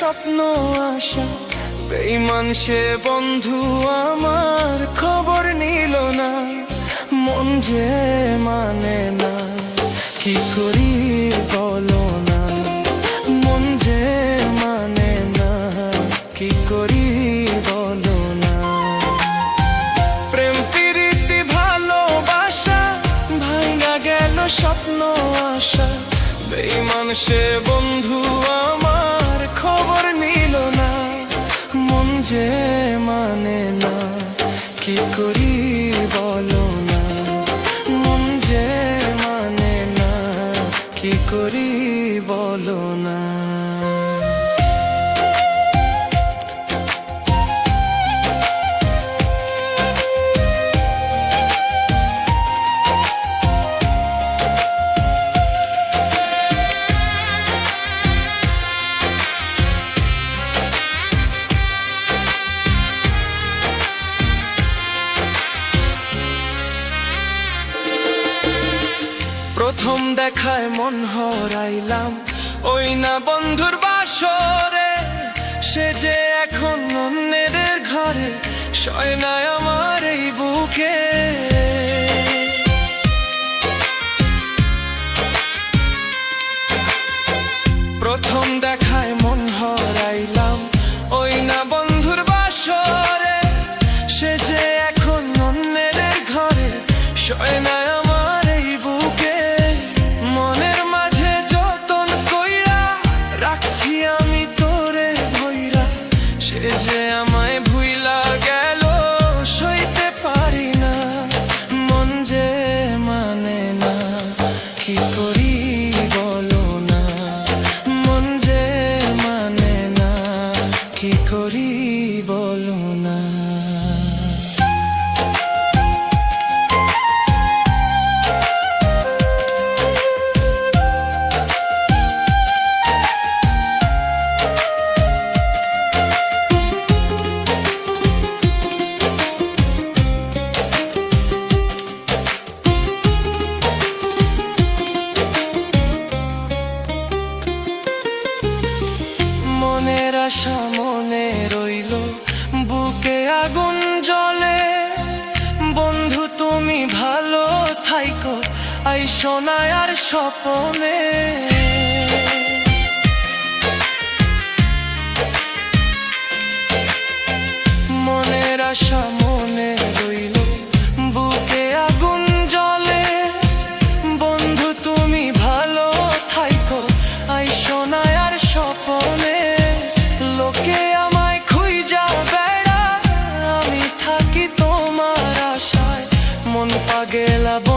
স্বপ্ন, আশা। বেইমান সে বন্ধু আমার খবর নিল না। মন যে মানে না, কি করি বলো না। মন যে মানে না, কি করি বলো না। ভালোবাসা ভাঙা গেল স্বপ্ন, আশা। বেইমান সে বন্ধু আমার খবর নিল না, মন যে মানে না, কি করি বলো না? মন যে মানে না, কি করি বলো না? প্রথম দেখায় মন হরাইলাম। ওই না বন্ধুর বাসরে, সে যে এখন অন্যদের ঘরে, সয় না আমার এই বুকে। প্রথম দেখায় মন হরাইলাম। ওই না বন্ধুর বাসরে, সে যে এখন অন্যদের ঘরে, সয় আমি তোরে ভৈরা সে যে আমায় ভুইলা গেল, সইতে পারি না। মন যে মানে না, কি করি বলো না? মন যে মানে না, কি করি আশা মনে রইল বুকে আগুন জ্বলে। বন্ধু তুমি ভালো থাইকো আই সোনায় আর স্বপনে। আমি